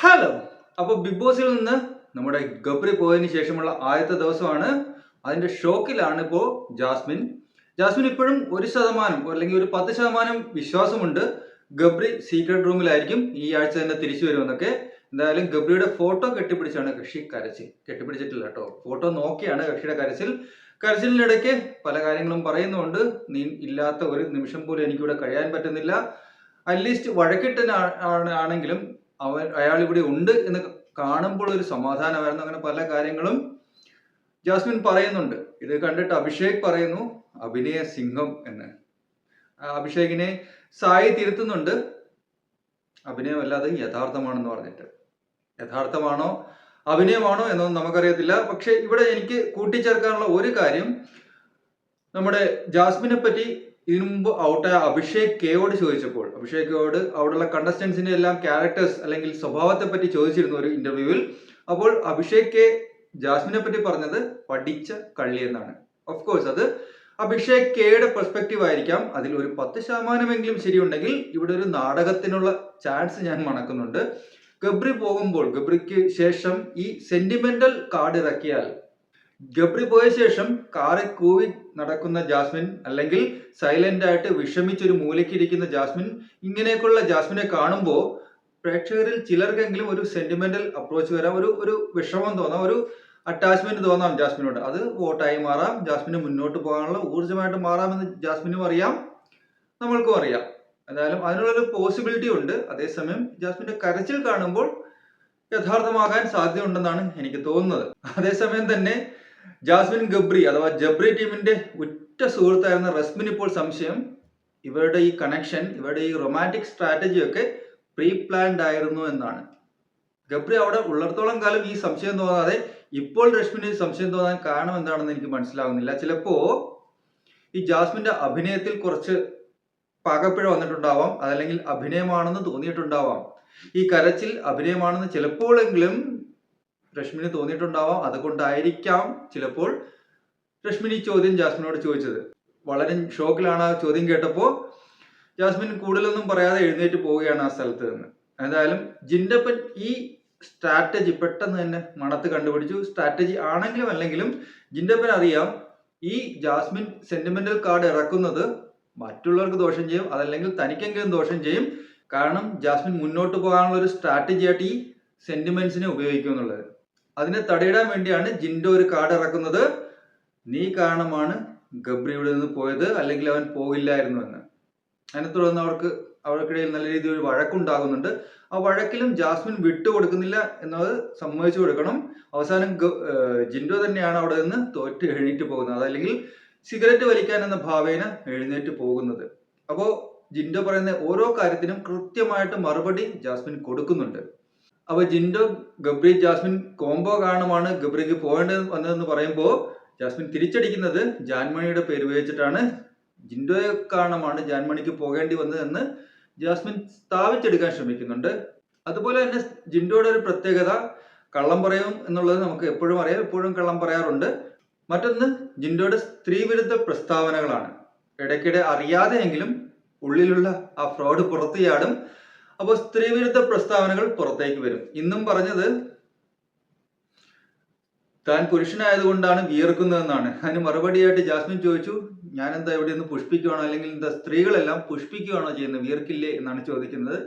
Hello അപ്പോൾ big ബോസിൽ നിന്ന് നമ്മുടെ ഗബ്രി പോയതിന് ശേഷമുള്ള ആദ്യത്തെ ദിവസമാണ്. അതിന്റെ ഷോക്കിലാണ് ഇപ്പോൾ ജാസ്മിൻ. ജാസ്മിൻ ഇപ്പോഴും ഒരു ശതമാനം അല്ലെങ്കിൽ ഒരു പത്ത് ശതമാനം വിശ്വാസമുണ്ട്. ഗബ്രി സീക്രട്ട് റൂമിലായിരിക്കും ഈ ആഴ്ച തന്നെ തിരിച്ചു വരുമെന്നൊക്കെ. എന്തായാലും ഗബ്രിയുടെ ഫോട്ടോ കെട്ടിപ്പിടിച്ചാണ് കക്ഷി കരച്ചിൽ. കെട്ടിപ്പിടിച്ചിട്ടില്ല കേട്ടോ. ഫോട്ടോ നോക്കിയാണ് കക്ഷിയുടെ കരച്ചിൽ. കരച്ചിലിനിടയ്ക്ക് പല കാര്യങ്ങളും പറയുന്നുണ്ട്. നീ ഇല്ലാത്ത ഒരു നിമിഷം പോലും എനിക്കിവിടെ കഴിയാൻ പറ്റുന്നില്ല. അറ്റ്ലീസ്റ്റ് വഴക്കിട്ടൻ ആണെങ്കിലും അവൻ അയാൾ ഇവിടെ ഉണ്ട് എന്ന് കാണുമ്പോൾ ഒരു സമാധാനമായിരുന്നു. അങ്ങനെ പല കാര്യങ്ങളും ജാസ്മിൻ പറയുന്നുണ്ട്. ഇത് കണ്ടിട്ട് അഭിഷേക് പറയുന്നു അഭിനയ സിംഹം എന്ന്. അഭിഷേകിനെ സായി തിരുത്തുന്നുണ്ട്. അഭിനയമല്ലാതെ യഥാർത്ഥമാണെന്ന് പറഞ്ഞിട്ട്. യഥാർത്ഥമാണോ അഭിനയമാണോ എന്നൊന്നും നമുക്കറിയത്തില്ല. പക്ഷെ ഇവിടെ എനിക്ക് കൂട്ടിച്ചേർക്കാനുള്ള ഒരു കാര്യം നമ്മുടെ ജാസ്മിനെ പറ്റി ഇതിനു മുമ്പ് ആയ അഭിഷേക് കെയോട് ചോദിച്ചപ്പോൾ അഭിഷേക് കെയോട് അവിടെയുള്ള കണ്ടസ്റ്റൻസിന്റെ എല്ലാം ക്യാരക്ടേഴ്സ് അല്ലെങ്കിൽ സ്വഭാവത്തെ പറ്റി ചോദിച്ചിരുന്നു ഒരു ഇന്റർവ്യൂവിൽ അപ്പോൾ അഭിഷേക് കെ ജാസ്മിനെ പറ്റി പറഞ്ഞത് പഠിച്ച കള്ളി എന്നാണ്. ഓഫ് കോഴ്സ് അത് അഭിഷേക് കെയുടെ പെർസ്പെക്റ്റീവ് ആയിരിക്കാം. അതിൽ ഒരു പത്ത് ശതമാനമെങ്കിലും ശരിയുണ്ടെങ്കിൽ ഇവിടെ ഒരു നാടകത്തിനുള്ള ചാൻസ് ഞാൻ മണക്കുന്നുണ്ട്. ഗബ്രി പോകുമ്പോൾ ഗബ്രിക്ക് ശേഷം ഈ സെന്റിമെന്റൽ കാർഡ് ഇറക്കിയാൽ ഗബ്രി പോയ ശേഷം കാറിൽ കൂവി നടക്കുന്ന ജാസ്മിൻ അല്ലെങ്കിൽ സൈലന്റ് ആയിട്ട് വിഷമിച്ചൊരു മൂലയ്ക്കിരിക്കുന്ന ജാസ്മിൻ ഇങ്ങനെയൊക്കെയുള്ള ജാസ്മിനെ കാണുമ്പോൾ പ്രേക്ഷകരിൽ ചിലർക്കെങ്കിലും ഒരു സെന്റിമെന്റൽ അപ്രോച്ച് വരാം ഒരു ഒരു വിഷമം തോന്നാം ഒരു അറ്റാച്ച്മെന്റ് തോന്നാം ജാസ്മിനോട്. അത് വോട്ടായി മാറാം ജാസ്മിന് മുന്നോട്ട് പോകാനുള്ള ഊർജമായിട്ട് മാറാമെന്ന് ജാസ്മിനും അറിയാം നമ്മൾക്കും അറിയാം. എന്തായാലും അതിനുള്ളൊരു പോസിബിലിറ്റി ഉണ്ട്. അതേസമയം ജാസ്മിന്റെ കരച്ചിൽ കാണുമ്പോൾ യഥാർത്ഥമാകാൻ സാധ്യതയുണ്ടെന്നാണ് എനിക്ക് തോന്നുന്നത്. അതേസമയം തന്നെ ജാസ്മിൻ ഗബ്രി അഥവാ ജബ്രി ടീമിന്റെ ഉറ്റ സുഹൃത്തായിരുന്ന റസ്മിൻ ഇപ്പോൾ സംശയം. ഇവരുടെ ഈ കണക്ഷൻ ഇവരുടെ ഈ റൊമാന്റിക് സ്ട്രാറ്റജി ഒക്കെ പ്രീ പ്ലാൻഡ് ആയിരുന്നു എന്നാണ്. ഗബ്രി അവിടെ ഉള്ളിടത്തോളം കാലം ഈ സംശയം തോന്നാതെ ഇപ്പോൾ രശ്മിന് സംശയം തോന്നാൻ കാരണം എന്താണെന്ന് എനിക്ക് മനസ്സിലാകുന്നില്ല ചിലപ്പോ ഈ ജാസ്മിന്റെ അഭിനയത്തിൽ കുറച്ച് പാകപ്പിഴ വന്നിട്ടുണ്ടാവാം അതല്ലെങ്കിൽ അഭിനയമാണെന്ന് തോന്നിയിട്ടുണ്ടാവാം. ഈ കരച്ചിൽ അഭിനയമാണെന്ന് ചിലപ്പോഴെങ്കിലും രശ്മിന് തോന്നിയിട്ടുണ്ടാവാം. അതുകൊണ്ടായിരിക്കാം ചിലപ്പോൾ രശ്മി ഈ ചോദ്യം ജാസ്മിനോട് ചോദിച്ചത്. വളരെ ഷോക്കിലാണ് ആ ചോദ്യം കേട്ടപ്പോൾ ജാസ്മിൻ കൂടുതലൊന്നും പറയാതെ എഴുന്നേറ്റ് പോവുകയാണ് ആ സ്ഥലത്ത് നിന്ന്. എന്തായാലും ജിൻഡപ്പൻ ഈ സ്ട്രാറ്റജി പെട്ടെന്ന് തന്നെ മണത്ത് കണ്ടുപിടിച്ചു. സ്ട്രാറ്റജി ആണെങ്കിലും അല്ലെങ്കിലും ജിൻഡപ്പൻ അറിയാം ഈ ജാസ്മിൻ സെന്റിമെന്റൽ കാർഡ് ഇറക്കുന്നത് മറ്റുള്ളവർക്ക് ദോഷം ചെയ്യും അതല്ലെങ്കിൽ തനിക്കെങ്കിലും ദോഷം ചെയ്യും. കാരണം ജാസ്മിൻ മുന്നോട്ട് പോകാനുള്ള ഒരു സ്ട്രാറ്റജിയായിട്ട് ഈ സെന്റിമെന്റ്സിനെ ഉപയോഗിക്കും എന്നുള്ളത് അതിനെ തടയിടാൻ വേണ്ടിയാണ് ജിൻഡോ ഒരു കാർഡ് ഇറക്കുന്നത്. നീ കാരണമാണ് ഗബ്രി ഇവിടെ നിന്ന് പോയത് അല്ലെങ്കിൽ അവൻ പോകില്ലായിരുന്നു എന്ന്. അതിനെ തുടർന്ന് അവർക്ക് അവർക്കിടയിൽ നല്ല രീതിയിൽ ഒരു വഴക്കുണ്ടാകുന്നുണ്ട്. ആ വഴക്കിലും ജാസ്മിൻ വിട്ടുകൊടുക്കുന്നില്ല എന്നത് സമ്മതിച്ചു കൊടുക്കണം. അവസാനം ജിൻഡോ തന്നെയാണ് അവിടെ നിന്ന് തോറ്റ് എഴുന്നേറ്റ് പോകുന്നത്. അതല്ലെങ്കിൽ സിഗരറ്റ് വലിക്കാൻ എന്ന ഭാവേന എഴുന്നേറ്റ് പോകുന്നത്. അപ്പോൾ ജിൻഡോ പറയുന്ന ഓരോ കാര്യത്തിനും കൃത്യമായിട്ട് മറുപടി ജാസ്മിൻ കൊടുക്കുന്നുണ്ട്. അപ്പൊ ജിൻഡോ ഗബ്രി ജാസ്മിൻ കോംബോ കാരണമാണ് ഗബ്രിക്ക് പോകേണ്ടത് വന്നതെന്ന് പറയുമ്പോൾ ജാസ്മിൻ തിരിച്ചടിക്കുന്നത് ജാൻമണിയുടെ പേര് ഉപയോഗിച്ചിട്ടാണ്. ജിൻഡോയെ കാരണമാണ് ജാൻമണിക്ക് പോകേണ്ടി വന്നതെന്ന് ജാസ്മിൻ സ്ഥാപിച്ചെടുക്കാൻ ശ്രമിക്കുന്നുണ്ട്. അതുപോലെ തന്നെ ജിൻഡോയുടെ ഒരു പ്രത്യേകത കള്ളം പറയും എന്നുള്ളത് നമുക്ക് എപ്പോഴും അറിയാം എപ്പോഴും കള്ളം പറയാറുണ്ട്. മറ്റൊന്ന് ജിൻഡോയുടെ സ്ത്രീവിരുദ്ധ പ്രസ്താവനകളാണ്. ഇടയ്ക്കിടെ അറിയാതെയെങ്കിലും ഉള്ളിലുള്ള ആ ഫ്രോഡ് പുറത്തു ചാടും അപ്പോൾ സ്ത്രീവിരുദ്ധ പ്രസ്താവനകൾ പുറത്തേക്ക് വരും. ഇന്നും പറഞ്ഞത് താൻ പുരുഷനായതുകൊണ്ടാണ് വിയർക്കുന്നതെന്നാണ്. അതിന് മറുപടിയായിട്ട് ജാസ്മിൻ ചോദിച്ചു ഞാൻ എന്താ ഇവിടെ നിന്ന് പുഷ്പിക്കുകയാണോ അല്ലെങ്കിൽ എന്താ സ്ത്രീകളെല്ലാം പുഷ്പിക്കുകയാണോ ചെയ്യുന്നത്? വിയർക്കില്ലേ? എന്നാണ് ചോദിക്കുന്നത്.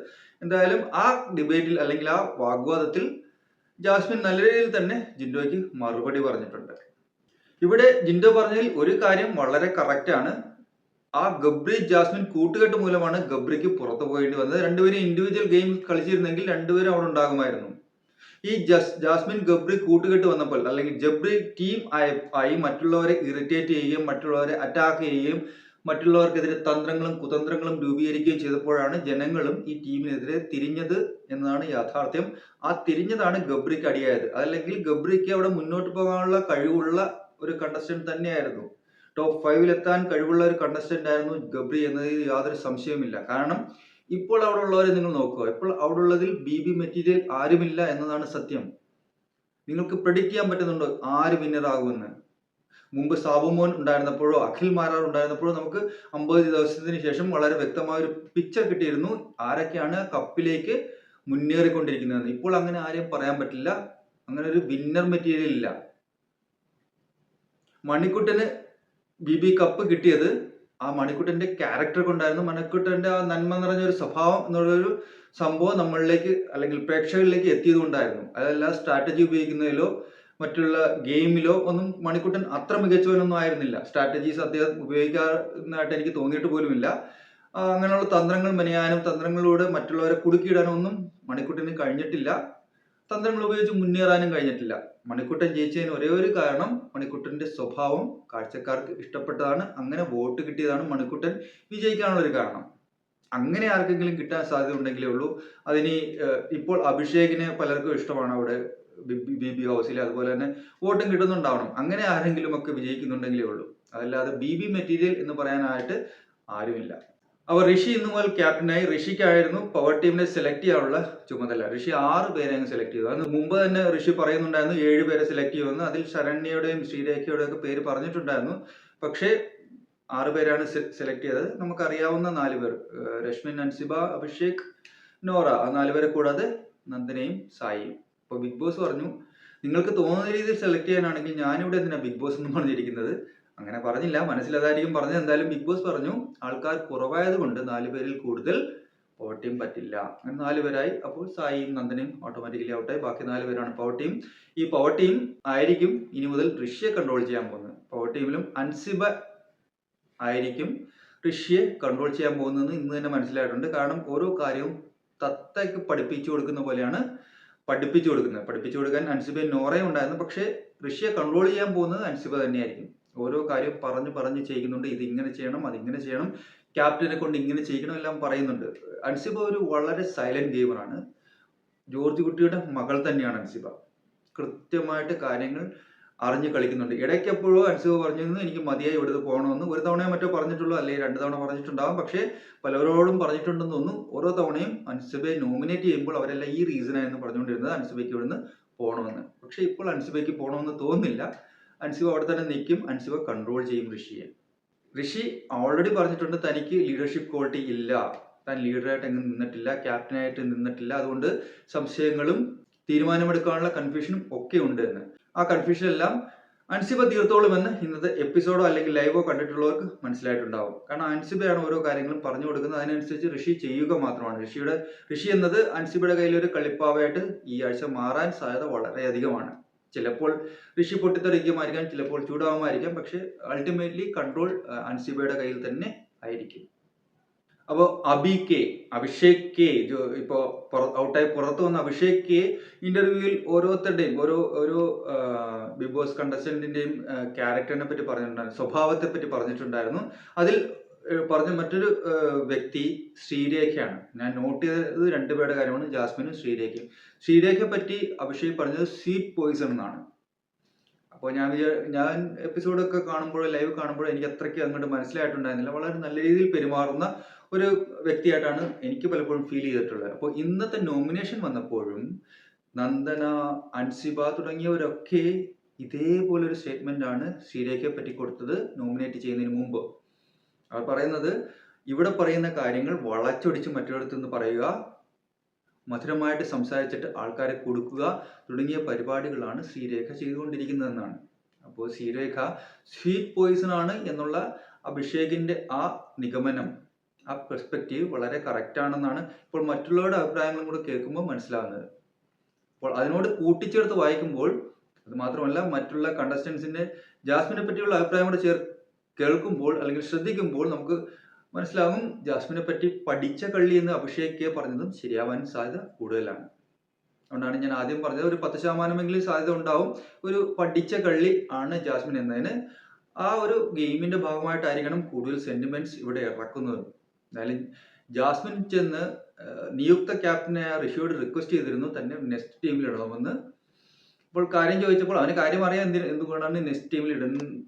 എന്തായാലും ആ ഡിബേറ്റിൽ അല്ലെങ്കിൽ ആ വാഗ്വാദത്തിൽ ജാസ്മിൻ നല്ല രീതിയിൽ തന്നെ ജിൻഡോയ്ക്ക് മറുപടി പറഞ്ഞിട്ടുണ്ട്. ഇവിടെ ജിൻഡോ പറഞ്ഞതിൽ ഒരു കാര്യം വളരെ കറക്റ്റ് ആണ്. ആ ഗബ്രി ജാസ്മിൻ കൂട്ടുകെട്ട് മൂലമാണ് ഗബ്രിക്ക് പുറത്തു പോയിട്ട് വന്നത്. രണ്ടുപേരും ഇൻഡിവിജ്വൽ ഗെയിം കളിച്ചിരുന്നെങ്കിൽ രണ്ടുപേരും അവിടെ ഉണ്ടാകുമായിരുന്നു. ഈ ജസ് ജാസ്മിൻ ഗബ്രി കൂട്ടുകെട്ട് വന്നപ്പോൾ അല്ലെങ്കിൽ ജബ്രി ടീം ആയി മറ്റുള്ളവരെ ഇറിറ്റേറ്റ് ചെയ്യുകയും മറ്റുള്ളവരെ അറ്റാക്ക് ചെയ്യുകയും മറ്റുള്ളവർക്കെതിരെ തന്ത്രങ്ങളും കുതന്ത്രങ്ങളും രൂപീകരിക്കുകയും ചെയ്തപ്പോഴാണ് ജനങ്ങളും ഈ ടീമിനെതിരെ തിരിഞ്ഞത് എന്നതാണ് യാഥാർത്ഥ്യം. ആ തിരിഞ്ഞതാണ് ഗബ്രിക്ക് അടിയായത്. അല്ലെങ്കിൽ ഗബ്രിക്ക് അവിടെ മുന്നോട്ട് പോകാനുള്ള കഴിവുള്ള ഒരു കണ്ടസ്റ്റന്റ് തന്നെയായിരുന്നു. ടോപ്പ് ഫൈവിൽ എത്താൻ കഴിവുള്ള ഒരു കണ്ടസ്റ്റന്റ് ആയിരുന്നു ഗബ്രി എന്നതിൽ യാതൊരു സംശയവുമില്ല. കാരണം ഇപ്പോൾ അവിടെ ഉള്ളവരെ നിങ്ങൾ നോക്കുക. ഇപ്പോൾ അവിടെ ഉള്ളതിൽ ബി ബി മെറ്റീരിയൽ ആരുമില്ല എന്നതാണ് സത്യം. നിങ്ങൾക്ക് പ്രെഡിക്റ്റ് ചെയ്യാൻ പറ്റുന്നുണ്ടോ ആര് വിന്നർ ആകുമെന്ന്? മുമ്പ് സാബുമോൻ ഉണ്ടായിരുന്നപ്പോഴോ അഖിൽ മാരാർ ഉണ്ടായിരുന്നപ്പോഴോ നമുക്ക് അമ്പത് ദിവസത്തിന് ശേഷം വളരെ വ്യക്തമായ ഒരു പിക്ചർ കിട്ടിയിരുന്നു. ആരൊക്കെയാണ് കപ്പിലേക്ക് മുന്നേറിക്കൊണ്ടിരിക്കുന്നത്? ഇപ്പോൾ അങ്ങനെ ആരെയും പറയാൻ പറ്റില്ല. അങ്ങനെ ഒരു വിന്നർ മെറ്റീരിയൽ ഇല്ല. മണിക്കുട്ടന് ബി ബി കപ്പ് കിട്ടിയത് ആ മണിക്കുട്ടന്റെ ക്യാരക്ടർ കൊണ്ടായിരുന്നു. മണിക്കുട്ടന്റെ ആ നന്മ നിറഞ്ഞ ഒരു സ്വഭാവം എന്നുള്ളൊരു സംഭവം നമ്മളിലേക്ക് അല്ലെങ്കിൽ പ്രേക്ഷകരിലേക്ക് എത്തിയത് കൊണ്ടായിരുന്നു അതല്ല സ്ട്രാറ്റജി ഉപയോഗിക്കുന്നതിലോ മറ്റുള്ള ഗെയിമിലോ ഒന്നും മണിക്കുട്ടൻ അത്ര മികച്ചവനൊന്നും ആയിരുന്നില്ല. സ്ട്രാറ്റജീസ് അദ്ദേഹം ഉപയോഗിക്കാറുന്നതായിട്ട് എനിക്ക് തോന്നിയിട്ട് പോലുമില്ല. അങ്ങനെയുള്ള തന്ത്രങ്ങൾ മെനയാനും തന്ത്രങ്ങളിലൂടെ മറ്റുള്ളവരെ കുടുക്കിയിടാനും ഒന്നും മണിക്കുട്ടന് കഴിഞ്ഞിട്ടില്ല. തന്ത്രങ്ങൾ ഉപയോഗിച്ച് മുന്നേറാനും കഴിഞ്ഞിട്ടില്ല. മണിക്കുട്ടൻ ജയിച്ചതിന് ഒരേ ഒരു കാരണം മണിക്കുട്ടന്റെ സ്വഭാവം കാഴ്ചക്കാർക്ക് ഇഷ്ടപ്പെട്ടതാണ്. അങ്ങനെ വോട്ട് കിട്ടിയതാണ് മണിക്കുട്ടൻ വിജയിക്കാനുള്ള ഒരു കാരണം. അങ്ങനെ ആർക്കെങ്കിലും കിട്ടാൻ സാധ്യത ഉണ്ടെങ്കിലേ ഉള്ളൂ. അതിന് ഇപ്പോൾ അഭിഷേകിനെ പലർക്കും ഇഷ്ടമാണ് അവിടെ ബി ബി ഹൗസിൽ. അതുപോലെ തന്നെ വോട്ടും കിട്ടുന്നുണ്ടാവണം. അങ്ങനെ ആരെങ്കിലും ഒക്കെ വിജയിക്കുന്നുണ്ടെങ്കിലേ ഉള്ളൂ. അതല്ലാതെ ബി ബി മെറ്റീരിയൽ എന്ന് പറയാനായിട്ട് ആരുമില്ല. അപ്പോൾ ഋഷി ഇന്നു മുതൽ ക്യാപ്റ്റനായി. ഋഷിക്കായിരുന്നു പവർ ടീമിനെ സെലക്ട് ചെയ്യാനുള്ള ചുമതല. ഋഷി ആറ് പേരെ അങ്ങ് സെലക്ട് ചെയ്തു. അതിന് മുമ്പ് തന്നെ ഋഷി പറയുന്നുണ്ടായിരുന്നു ഏഴ് പേരെ സെലക്ട് ചെയ്യുമെന്ന് അതിൽ ശരണ്യയുടെയും ശ്രീരേഖയുടെയും ഒക്കെ പേര് പറഞ്ഞിട്ടുണ്ടായിരുന്നു. പക്ഷേ ആറ് പേരാണ് സെലക്ട് ചെയ്തത്. നമുക്കറിയാവുന്ന നാല് പേർ. രശ്മി രശ്മിൻ അൻസിബ അഭിഷേക് നോറ. ആ നാല് പേരെ കൂടാതെ നന്ദനയും സായിയും. അപ്പോൾ ബിഗ് ബോസ് പറഞ്ഞു നിങ്ങൾക്ക് തോന്നുന്ന രീതിയിൽ സെലക്ട് ചെയ്യാനാണെങ്കിൽ ഞാനിവിടെ എന്തിനാണ് ബിഗ് ബോസ് എന്ന് പറഞ്ഞിരിക്കുന്നത്? അങ്ങനെ പറഞ്ഞില്ല. മനസ്സിലതായിരിക്കും പറഞ്ഞത്. എന്തായാലും ബിഗ് ബോസ് പറഞ്ഞു ആൾക്കാർ കുറവായത് കൊണ്ട് നാല് പേരിൽ കൂടുതൽ പവർ ടീം പറ്റില്ല. അങ്ങനെ നാല് പേരായി. അപ്പോൾ സായിയും നന്ദനയും ഓട്ടോമാറ്റിക്കലി ഔട്ടായി ബാക്കി നാല് പേരാണ് പവർ ടീം ഈ പവർ ടീം ആയിരിക്കും ഇനി മുതൽ ഋഷിയെ കൺട്രോൾ ചെയ്യാൻ പോകുന്നത്. പവർ ടീമിലും അൻസിബ ആയിരിക്കും ഋഷിയെ കൺട്രോൾ ചെയ്യാൻ പോകുന്നതെന്ന് ഇന്ന് തന്നെ മനസ്സിലായിട്ടുണ്ട്. കാരണം ഓരോ കാര്യവും തത്തയ്ക്ക് പഠിപ്പിച്ചു കൊടുക്കുന്ന പോലെയാണ് പഠിപ്പിച്ചു കൊടുക്കുന്നത്. പഠിപ്പിച്ചു കൊടുക്കാൻ അൻസിബയും നോറയും ഉണ്ടായിരുന്നു. പക്ഷേ ഋഷിയെ കൺട്രോൾ ചെയ്യാൻ പോകുന്നത് അൻസിബ തന്നെയായിരിക്കും. ഓരോ കാര്യം പറഞ്ഞ് പറഞ്ഞ് ചെയ്യുന്നുണ്ട് ഇത് ഇങ്ങനെ ചെയ്യണം അതിങ്ങനെ ചെയ്യണം. ക്യാപ്റ്റനെ കൊണ്ട് ഇങ്ങനെ ചെയ്യണം എല്ലാം പറയുന്നുണ്ട്. അൻസിബ ഒരു വളരെ സൈലന്റ് ഗെയിമറാണ് ജോർജ് കുട്ടിയുടെ മകൾ തന്നെയാണ് അൻസിബ. കൃത്യമായിട്ട് കാര്യങ്ങൾ അറിഞ്ഞ് കളിക്കുന്നുണ്ട്. ഇടയ്ക്ക് എപ്പോഴോ അൻസിബ പറഞ്ഞിരുന്നു എനിക്ക് മതിയായി ഇവിടുന്ന് പോകണമെന്ന്. ഒരു തവണയോ മറ്റോ പറഞ്ഞിട്ടുള്ളൂ അല്ലെങ്കിൽ രണ്ട് തവണ പറഞ്ഞിട്ടുണ്ടാകും പക്ഷേ പലരോടും പറഞ്ഞിട്ടുണ്ടെന്ന് തോന്നുന്നു ഓരോ തവണയും അൻസിബയെ നോമിനേറ്റ് ചെയ്യുമ്പോൾ അവരെല്ലാം ഈ റീസണായിരുന്നു പറഞ്ഞുകൊണ്ടിരുന്നത് അൻസിബയ്ക്ക് ഇവിടുന്ന് പോകണമെന്ന്. പക്ഷേ ഇപ്പോൾ അൻസിബയ്ക്ക് പോകണമെന്ന് തോന്നുന്നില്ല. അൻസിബ അവിടെ തന്നെ നിൽക്കും അൻസിബ കൺട്രോൾ ചെയ്യും ഋഷിയെ. ഋഷി ഓൾറെഡി പറഞ്ഞിട്ടുണ്ട് തനിക്ക് ലീഡർഷിപ്പ് ക്വാളിറ്റി ഇല്ല. താൻ ലീഡറായിട്ട് എങ്ങും നിന്നിട്ടില്ല ക്യാപ്റ്റനായിട്ട് നിന്നിട്ടില്ല. അതുകൊണ്ട് സംശയങ്ങളും തീരുമാനമെടുക്കാനുള്ള കൺഫ്യൂഷനും ഒക്കെ ഉണ്ട് എന്ന്. ആ കൺഫ്യൂഷൻ എല്ലാം അൻസിബ തീർത്തോളുമെന്ന് ഇന്നത്തെ എപ്പിസോഡോ അല്ലെങ്കിൽ ലൈവോ കണ്ടിട്ടുള്ളവർക്ക് മനസ്സിലായിട്ടുണ്ടാവും. കാരണം അൻസിബയാണ് ഓരോ കാര്യങ്ങളും പറഞ്ഞു കൊടുക്കുന്നത്. അതിനനുസരിച്ച് ഋഷി ചെയ്യുക മാത്രമാണ്. ഋഷിയുടെ ഋഷി എന്നത് അൻസിബയുടെ കയ്യിൽ ഒരു കളിപ്പാവയായിട്ട് ഈ ആഴ്ച മാറാൻ സാധ്യത വളരെയധികമാണ്. ചിലപ്പോൾ ഋഷി പൊട്ടിത്തെറിക്കുമായിരിക്കാം ചിലപ്പോൾ ചൂടാവുമായിരിക്കാം പക്ഷെ അൾട്ടിമേറ്റ്ലി കൺട്രോൾ അൻസിബയുടെ കയ്യിൽ തന്നെ ആയിരിക്കും. അപ്പോൾ അബി കെ അഭിഷേക് കെ ജോ- ഇപ്പോ പുറ- ഔട്ടായി പുറത്തു വന്ന അഭിഷേക് കെ ഇന്റർവ്യൂവിൽ ഓരോരുത്തരുടെയും ഓരോ ഓരോ ബിഗ് ബോസ് കണ്ടസ്റ്റന്റിന്റെയും ക്യാരക്ടറിനെ പറ്റി പറഞ്ഞിട്ടുണ്ടായിരുന്നു സ്വഭാവത്തെ പറ്റി പറഞ്ഞിട്ടുണ്ടായിരുന്നു. അതിൽ പറഞ്ഞ മറ്റൊരു വ്യക്തി ശ്രീരേഖയാണ്. ഞാൻ നോട്ട് ചെയ്തത് രണ്ടുപേരുടെ കാര്യമാണ്. ജാസ്മിനും ശ്രീരേഖയും. ശ്രീരേഖയെ പറ്റി അഭിഷേക് പറഞ്ഞത് സ്വീറ്റ് പോയിസൺ എന്നാണ്. അപ്പോൾ ഞാൻ ഞാൻ എപ്പിസോഡൊക്കെ കാണുമ്പോൾ ലൈവ് കാണുമ്പോൾ എനിക്ക് അത്രയ്ക്ക് അങ്ങോട്ട് മനസ്സിലായിട്ടുണ്ടായിരുന്നില്ല. വളരെ നല്ല രീതിയിൽ പെരുമാറുന്ന ഒരു വ്യക്തിയായിട്ടാണ് എനിക്ക് പലപ്പോഴും ഫീൽ ചെയ്തിട്ടുള്ളത്. അപ്പോൾ ഇന്നത്തെ നോമിനേഷൻ വന്നപ്പോഴും നന്ദന അൻസിബ തുടങ്ങിയവരൊക്കെ ഇതേപോലെ ഒരു സ്റ്റേറ്റ്മെന്റ് ആണ് ശ്രീരേഖയെ പറ്റി കൊടുത്തത് നോമിനേറ്റ് ചെയ്യുന്നതിന് മുമ്പ്. അവർ പറയുന്നത് ഇവിടെ പറയുന്ന കാര്യങ്ങൾ വളച്ചൊടിച്ച് മറ്റൊരിടത്തു നിന്ന് പറയുക മധുരമായിട്ട് സംസാരിച്ചിട്ട് ആൾക്കാരെ കൊടുക്കുക തുടങ്ങിയ പരിപാടികളാണ് ശ്രീരേഖ ചെയ്തുകൊണ്ടിരിക്കുന്നതെന്നാണ്. അപ്പോൾ ശ്രീരേഖ സ്വീറ്റ് പോയിസൺ ആണ് എന്നുള്ള അഭിഷേകിന്റെ ആ നിഗമനം ആ പെർസ്പെക്റ്റീവ് വളരെ കറക്റ്റ് ആണെന്നാണ് ഇപ്പോൾ മറ്റുള്ളവരുടെ അഭിപ്രായങ്ങളും കൂടെ കേൾക്കുമ്പോൾ മനസ്സിലാകുന്നത്. അപ്പോൾ അതിനോട് കൂട്ടിച്ചേർത്ത് വായിക്കുമ്പോൾ അത് മാത്രമല്ല മറ്റുള്ള കണ്ടസ്റ്റൻസിന്റെ ജാസ്മിനെ പറ്റിയുള്ള അഭിപ്രായം കൂടെ ചേർ കേൾക്കുമ്പോൾ അല്ലെങ്കിൽ ശ്രദ്ധിക്കുമ്പോൾ നമുക്ക് മനസ്സിലാകും ജാസ്മിനെ പറ്റി പഠിച്ച കള്ളി എന്ന് അഭിഷേക് പറഞ്ഞതും ശരിയാവാൻ സാധ്യത കൂടുതലാണ്. അതുകൊണ്ടാണ് ഞാൻ ആദ്യം പറഞ്ഞത് ഒരു പത്ത് ശതമാനമെങ്കിലും സാധ്യത ഉണ്ടാവും. ഒരു പഠിച്ച കള്ളി ആണ് ജാസ്മിൻ എന്നതിന് ആ ഒരു ഗെയിമിന്റെ ഭാഗമായിട്ടായിരിക്കണം കൂടുതൽ സെന്റിമെന്റ്സ് ഇവിടെ ഇറക്കുന്നത്. എന്നാലും ജാസ്മിൻ ചെന്ന് നിയുക്ത ക്യാപ്റ്റനായ ഋഷിയോട് റിക്വസ്റ്റ് ചെയ്തിരുന്നു. തന്നെ നെക്സ്റ്റ് ടീമിൽ ഇടണമെന്ന് ഇപ്പോൾ കാര്യം ചോദിച്ചപ്പോൾ അവന് കാര്യം അറിയാൻ എന്തിന് എന്തുകൊണ്ടാണ് നെക്സ്റ്റ് ടീമിൽ ഇട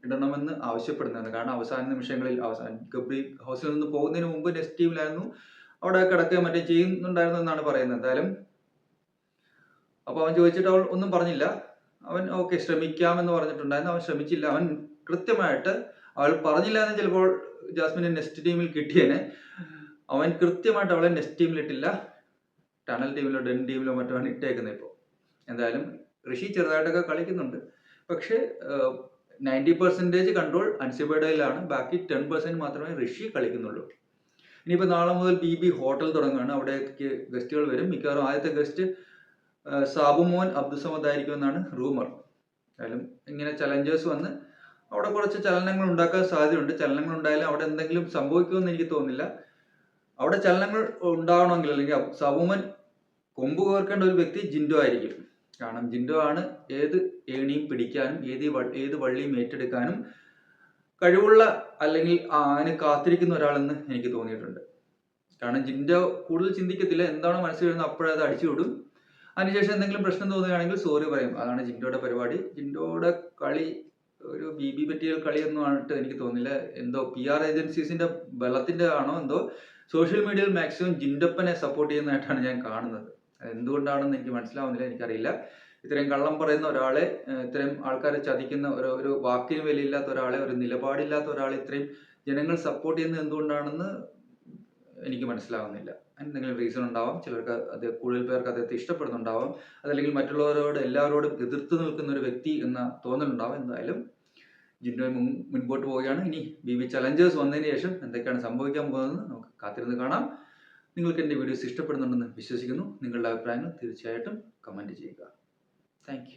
ഇടണമെന്ന് ആവശ്യപ്പെടുന്നത്? കാരണം അവസാന നിമിഷങ്ങളിൽ അവസാന ഗബ്രി ഹൗസിൽ നിന്ന് പോകുന്നതിന് മുമ്പ് നെക്സ്റ്റ് ടീമിലായിരുന്നു. അവിടെ കിടക്കുകയും മറ്റേ ചെയ്യുന്നുണ്ടായിരുന്നു എന്നാണ് പറയുന്നത്. എന്തായാലും അപ്പോൾ അവൻ ചോദിച്ചിട്ട് അവൾ ഒന്നും പറഞ്ഞില്ല. അവൻ ഓക്കെ ശ്രമിക്കാമെന്ന് പറഞ്ഞിട്ടുണ്ടായിരുന്നു. അവൻ ശ്രമിച്ചില്ല. അവൻ കൃത്യമായിട്ട് അവൾ പറഞ്ഞില്ല എന്ന് ചിലപ്പോൾ ജാസ്മിനെ നെക്സ്റ്റ് ടീമിൽ കിട്ടിയേനെ. അവൻ കൃത്യമായിട്ട് അവളെ നെക്സ്റ്റ് ടീമിൽ ഇട്ടില്ല. ടണൽ ടീമിലോ ഡെൻ ടീമിലോ മറ്റോ ആണ് ഇട്ടേക്കുന്നത് ഇപ്പോൾ. എന്തായാലും ഋഷി ചെറുതായിട്ടൊക്കെ കളിക്കുന്നുണ്ട്. പക്ഷേ നയന്റി പെർസെന്റേജ് കൺട്രോൾ അൻസിബേഡയിലാണ്. ബാക്കി ടെൻ പെർസെന്റ് മാത്രമേ ഋഷി കളിക്കുന്നുള്ളൂ. ഇനിയിപ്പോൾ നാളെ മുതൽ ബി ബി ഹോട്ടൽ തുടങ്ങുകയാണ്. അവിടേക്ക് ഗസ്റ്റുകൾ വരും. മിക്കവാറും ആദ്യത്തെ ഗസ്റ്റ് സാബുമോൻ അബ്ദുസമദ് ആയിരിക്കും എന്നാണ് റൂമർ. എന്തായാലും ഇങ്ങനെ ചലഞ്ചേഴ്സ് വന്ന് അവിടെ കുറച്ച് ചലനങ്ങൾ ഉണ്ടാക്കാൻ സാധ്യതയുണ്ട്. ചലനങ്ങൾ ഉണ്ടായാലും അവിടെ എന്തെങ്കിലും സംഭവിക്കുമെന്ന് എനിക്ക് തോന്നുന്നില്ല. അവിടെ ചലനങ്ങൾ ഉണ്ടാവണമെങ്കിൽ അല്ലെങ്കിൽ സാബുമോൻ കൊമ്പ് കോർക്കേണ്ട ഒരു വ്യക്തി ജിൻഡോ ആയിരിക്കും. കാരണം ജിൻഡോ ആണ് ഏത് ഏണിയും പിടിക്കാനും ഏത് ഏത് വള്ളിയും ഏറ്റെടുക്കാനും കഴിവുള്ള അല്ലെങ്കിൽ അതിന് കാത്തിരിക്കുന്ന ഒരാളെന്ന് എനിക്ക് തോന്നിയിട്ടുണ്ട്. കാരണം ജിൻഡോ കൂടുതൽ ചിന്തിക്കത്തില്ല എന്താണോ മനസ്സിൽ വരുന്നത് അപ്പോഴത് അത് അടിച്ചു വിടും. അതിനുശേഷം എന്തെങ്കിലും പ്രശ്നം തോന്നുകയാണെങ്കിൽ സോറി പറയും. അതാണ് ജിൻഡോയുടെ പരിപാടി. ജിൻഡോയുടെ കളി ഒരു ബി ബി പറ്റിയ കളിയൊന്നും ആയിട്ട് എനിക്ക് തോന്നില്ല. എന്തോ പി ആർ ഏജൻസീസിന്റെ ബലത്തിന്റെ ആണോ എന്തോ. സോഷ്യൽ മീഡിയയിൽ മാക്സിമം ജിൻഡപ്പനെ സപ്പോർട്ട് ചെയ്യുന്നതായിട്ടാണ് ഞാൻ കാണുന്നത്. എന്തുകൊണ്ടാണെന്ന് എനിക്ക് മനസ്സിലാവുന്നില്ല എനിക്കറിയില്ല. ഇത്രയും കള്ളം പറയുന്ന ഒരാളെ ഇത്രയും ആൾക്കാരെ ചതിക്കുന്ന ഒരു ഒരു വാക്കിന് വിലയില്ലാത്ത ഒരാളെ ഒരു നിലപാടില്ലാത്ത ഒരാളെ ഇത്രയും ജനങ്ങൾ സപ്പോർട്ട് ചെയ്യുന്നത് എന്തുകൊണ്ടാണെന്ന് എനിക്ക് മനസ്സിലാവുന്നില്ല. എന്തെങ്കിലും റീസൺ ഉണ്ടാവാം. ചിലർക്ക് അത് കൂടുതൽ പേർക്ക് അദ്ദേഹത്തെ ഇഷ്ടപ്പെടുന്നുണ്ടാവാം. അതല്ലെങ്കിൽ മറ്റുള്ളവരോട് എല്ലാവരോടും എതിർത്ത് നിൽക്കുന്ന ഒരു വ്യക്തി എന്ന തോന്നലുണ്ടാവാം എന്തായാലും ജിൻഡോ മുൻ മുൻപോട്ട് പോവുകയാണ്. ഇനി ബി ബി ചലഞ്ചേഴ്സ് വന്നതിന് ശേഷം എന്തൊക്കെയാണ് സംഭവിക്കാൻ പോകുന്നത് നമുക്ക് കാത്തിരുന്ന് കാണാം. നിങ്ങൾക്ക് എന്റെ വീഡിയോസ് ഇഷ്ടപ്പെടുന്നുണ്ടെന്ന് വിശ്വസിക്കുന്നു. നിങ്ങളുടെ അഭിപ്രായങ്ങൾ തീർച്ചയായിട്ടും കമന്റ് ചെയ്യുക. താങ്ക്